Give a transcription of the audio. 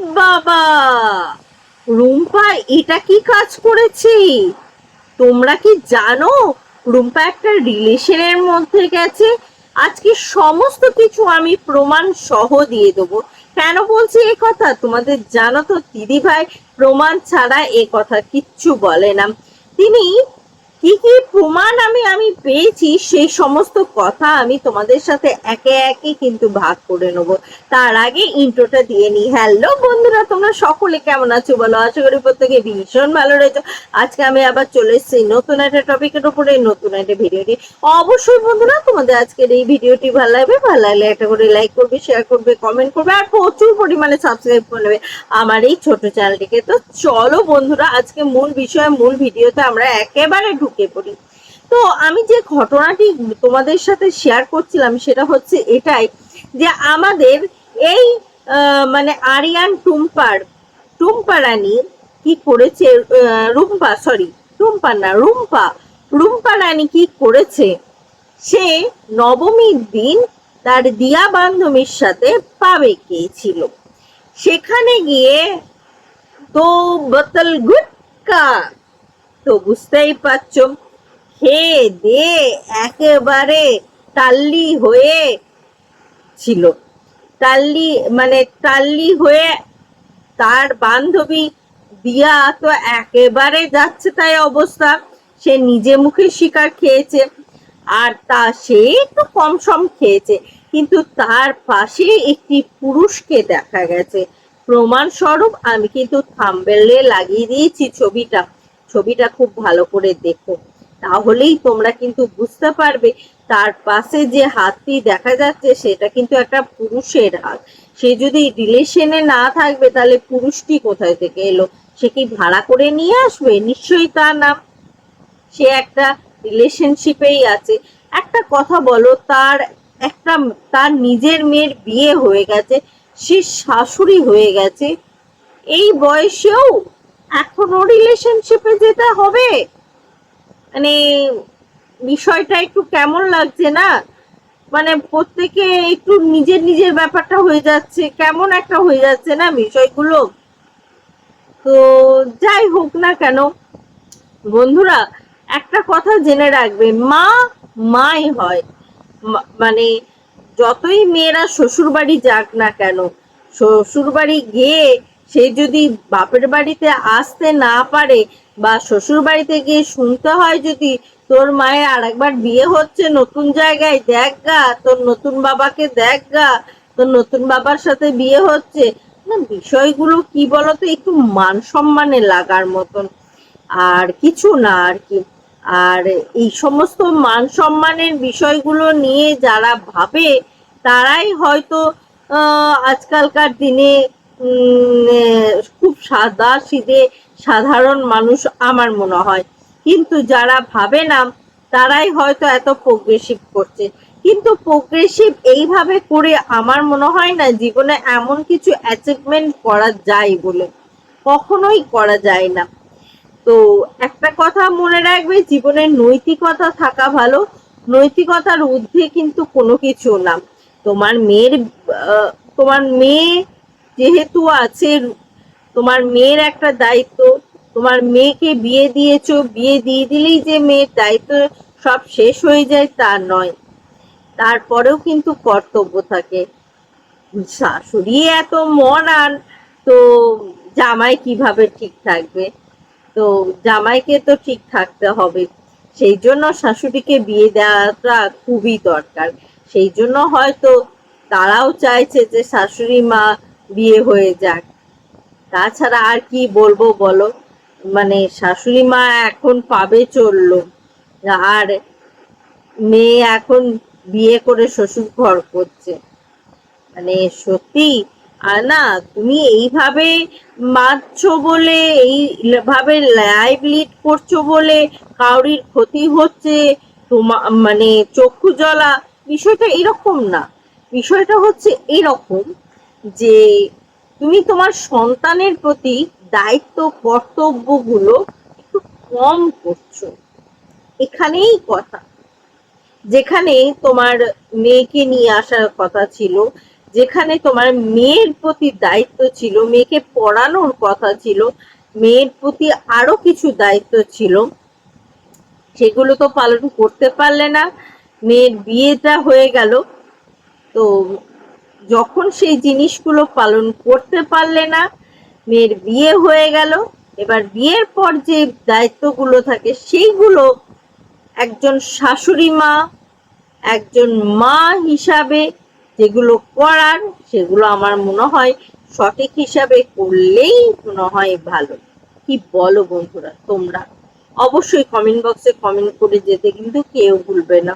বাবা! রুম্পা, এটা কি কাজ করেছে? তোমরা কি জানো, রুম্পা একটা রিলেশনের মধ্যে গেছে। আজকে সমস্ত কিছু আমি প্রমাণ সহ দিয়ে দেবো। কেন বলছি এ কথা? তোমাদের জানো তো দিদি প্রমাণ ছাড়া এ কথা কিচ্ছু বলে না। তিনি প্রমাণ আমি আমি পেয়েছি, সেই সমস্ত কথা আমি তোমাদের সাথে একে একে কিন্তু ভাগ করে নেব। তার আগে ইন্ট্রোটা দিয়ে নি হ্যালো বন্ধুরা, তোমরা সকলে কেমন আছো বলো? আশা করি প্রত্যেকে ভীষণ ভালো রয়েছে। আজকে আমি আবার চলে এসেছি নতুন একটা টপিকের উপরে, নতুন একটা ভিডিওটি অবশ্যই বন্ধুরা, তোমাদের আজকের এই ভিডিওটি ভালো লাগবে, ভালো লাগলে একটা করে লাইক করবে শেয়ার করবে কমেন্ট করবে, আর প্রচুর পরিমাণে সাবস্ক্রাইব করে নেবে আমার এই ছোট চ্যানেলটিকে তো চলো বন্ধুরা, আজকে মূল বিষয়, মূল ভিডিওতে আমরা একেবারে ঢুকে পড়ি। তো আমি যে ঘটনাটি তোমাদের সাথে শেয়ার করছিলাম সেটা হচ্ছে এটাই যে আমাদের এই মানে আরিয়ান টুম্পার টুম্পারানি কি করেছে রুম্পা সরি টুম্পা না, রুম্পা রুম্পা রানী কি করেছে? সে নবমীর দিন তার দিয়া বান্ধবীর সাথে পাবে গিয়েছিল সেখানে গিয়ে তো বোতল গুটকা, তো বুঝতেই পারছ খেয়ে দে একেবারে টাল্লি হয়ে ছিল। টাল্লি মানে টাল্লি হয়ে তার বান্ধবী দিয়া তো একেবারে যাচ্ছে তাই অবস্থা। সে নিজে মুখে শিকার খেয়েছে আর তা সে একটু কম সম খেয়েছে। কিন্তু তার পাশে একটি পুরুষকে দেখা গেছে। প্রমাণ স্বরূপ আমি কিন্তু থাম্বেলে লাগিয়ে দিয়েছি ছবিটা। ছবিটা খুব ভালো করে দেখো। তাহলেই তোমরা কিন্তু বুঝতে পারবে তার পাশে যে হাতটি দেখা যাচ্ছে সেটা কিন্তু একটা পুরুষের হাত। সে যদি রিলেশনে না থাকবে তাহলে পুরুষটি কোথায় থেকে এলো? সে কি ভাড়া করে নিয়ে আসবে? নিশ্চয়ই তা না। সে একটা রিলেশনশিপেই আছে। একটা কথা বলো, তার একটা, তার নিজের মেয়ের বিয়ে হয়ে গেছে, সে শাশুড়ি হয়ে গেছে, এই বয়সেও এখনও রিলেশনশিপে যেতে হবে। মানে বিষয়টা একটু কেমন লাগছে না? মানে প্রত্যেকে একটু নিজের নিজের ব্যাপারটা হয়ে যাচ্ছে, কেমন একটা হয়ে যাচ্ছে না বিষয়গুলো? তো যাই হোক না কেন, বন্ধুরা, একটা কথা জেনে রাখবে, মা মাই হয়। মানে যতই মেয়েরা শ্বশুর বাড়ি যাক না কেন শ্বশুর বাড়ি গিয়ে সে যদি বাপের বাড়িতে আসতে না পারে বা শ্বশুর বাড়িতে গিয়ে শুনতে হয় যদি, তোর মায়ের আর একবার বিয়ে হচ্ছে নতুন জায়গায়, দেখ গা, তোর নতুন বাবাকে দেখ গা, তোর নতুন বাবার সাথে বিয়ে হচ্ছে। না, বিষয়গুলো কি বলতো, একটু মান সম্মানে লাগার মতন। আর কিছু না আর কি। আর এই সমস্ত মান সম্মানের বিষয়গুলো নিয়ে যারা ভাবে, তারাই হয়তো আজকালকার দিনে খুব সাদা সিধে সাধারণ মানুষ আমার মনে হয়। কিন্তু যারা ভাবে না, তারাই হয়তো এত প্রোগ্রেসিভ করছে। কিন্তু প্রোগ্রেসিভ এইভাবে করে আমার মনে হয় না জীবনে এমন কিছু অ্যাচিভমেন্ট করা যায় বলে। কখনোই করা যায় না। তো একটা কথা মনে রাখবে জীবনের নৈতিকতা থাকা ভালো। নৈতিকতার ঊর্ধ্বে কিন্তু কোনো কিছু না। তোমার মেয়ের তোমার মেয়ে যেহেতু আছে তোমার মেয়ের একটা দায়িত্ব, তোমার মেয়েকে বিয়ে দিয়েছ, বিয়ে দিয়ে দিলেই যে মেয়ের দায়িত্ব সব শেষ হয়ে যায় তা নয়। তারপরেও কিন্তু কর্তব্য থাকে। শাশুড়ি এত মরান তো জামাই কীভাবে ঠিক থাকবে? তো জামাইকে তো ঠিক থাকতে হবে। সেই জন্য শাশুড়িকে বিয়ে দেওয়াটা খুবই দরকার। সেই জন্য হয়তো তারাও চাইছে যে শাশুড়ি মা বিয়ে হয়ে যাক। তাছাড়া আর কি বলব বলো? মানে শাশুড়ি মা এখন পাবে চলল। আর মেয়ে এখন বিয়ে করে শ্বশুর ঘর করছে। মানে সত্যি? আর না, তুমি এইভাবে মারছো বলে এইভাবে লাইভ লিড করছ বলে কাউরির ক্ষতি হচ্ছে, তোমা মানে চক্ষু জ্বলা, বিষয়টা এরকম না। বিষয়টা হচ্ছে এরকম যে তুমি তোমার সন্তানের প্রতি দায়িত্ব, কর্তব্যগুলো একটু কম করছ। এখানেই কথা। যেখানে তোমার মেয়েকে নিয়ে আসার কথা ছিল, যেখানে তোমার মেয়ের প্রতি দায়িত্ব ছিল, মেয়েকে পড়ানোর কথা ছিল, মেয়ের প্রতি আরও কিছু দায়িত্ব ছিল, সেগুলো তো পালন করতে পারলে না। মেয়ের বিয়েটা হয়ে গেল। তো যখন সেই জিনিসগুলো পালন করতে পারলে না, মেয়ের বিয়ে হয়ে গেল। এবার বিয়ের পর যে দায়িত্বগুলো থাকে, সেইগুলো একজন শাশুড়ি মা, একজন মা হিসাবে যেগুলো করার, সেগুলো আমার মনে হয় সঠিক হিসাবে করলেই মনে হয় ভালো। কি বলো বন্ধুরা, তোমরা? অবশ্যই কমেন্ট বক্সে কমেন্ট করে যেতে কিন্তু কেউ ভুলবে না।